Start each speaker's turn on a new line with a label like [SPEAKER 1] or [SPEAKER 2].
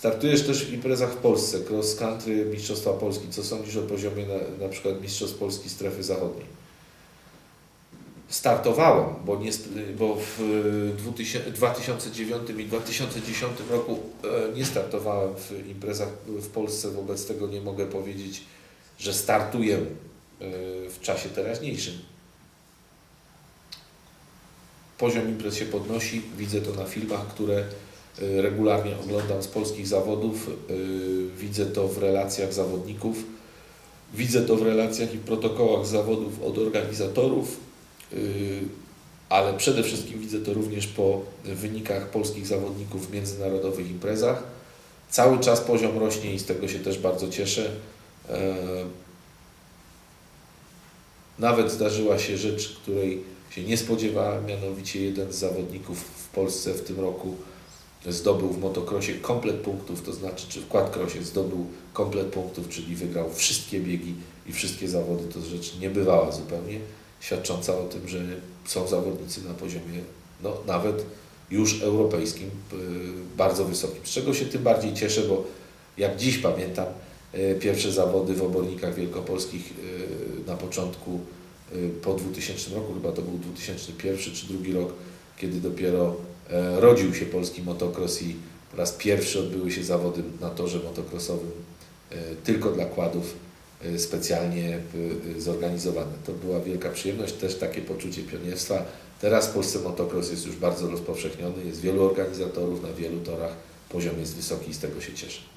[SPEAKER 1] Startujesz też w imprezach w Polsce, cross country, Mistrzostwa Polski. Co sądzisz o poziomie na, na przykład Mistrzostw Polski strefy zachodniej? Startowałem, bo, nie, bo w y, 2000 2009 i 2010 roku e, nie startowałem w imprezach w Polsce, wobec tego nie mogę powiedzieć, że startuję e, w czasie teraźniejszym. Poziom imprez się podnosi, widzę to na filmach, które regularnie oglądam z polskich zawodów, e, widzę to w relacjach zawodników, widzę to w relacjach i protokołach zawodów od organizatorów, e, ale przede wszystkim widzę to również po wynikach polskich zawodników w międzynarodowych imprezach. Cały czas poziom rośnie i z tego się też bardzo cieszę. E, Nawet zdarzyła się rzecz, której się nie spodziewałem, mianowicie jeden z zawodników w Polsce w tym roku zdobył w motocrossie komplet punktów, to znaczy, czy w quadcrossie zdobył komplet punktów, czyli wygrał wszystkie biegi i wszystkie zawody. To rzecz niebywała zupełnie, świadcząca o tym, że są zawodnicy na poziomie no, nawet już europejskim, y, bardzo wysokim. Z czego się tym bardziej cieszę, bo jak dziś pamiętam, y, pierwsze zawody w obornikach wielkopolskich y, na początku po 2000 roku, chyba to był 2001 czy drugi rok, kiedy dopiero rodził się polski motocross i po raz pierwszy odbyły się zawody na torze motocrossowym e, tylko dla kładów e, specjalnie e, zorganizowane. To była wielka przyjemność, też takie poczucie pionierstwa. Teraz w Polsce motocross jest już bardzo rozpowszechniony, jest wielu organizatorów na wielu torach, poziom jest wysoki i z tego się cieszę.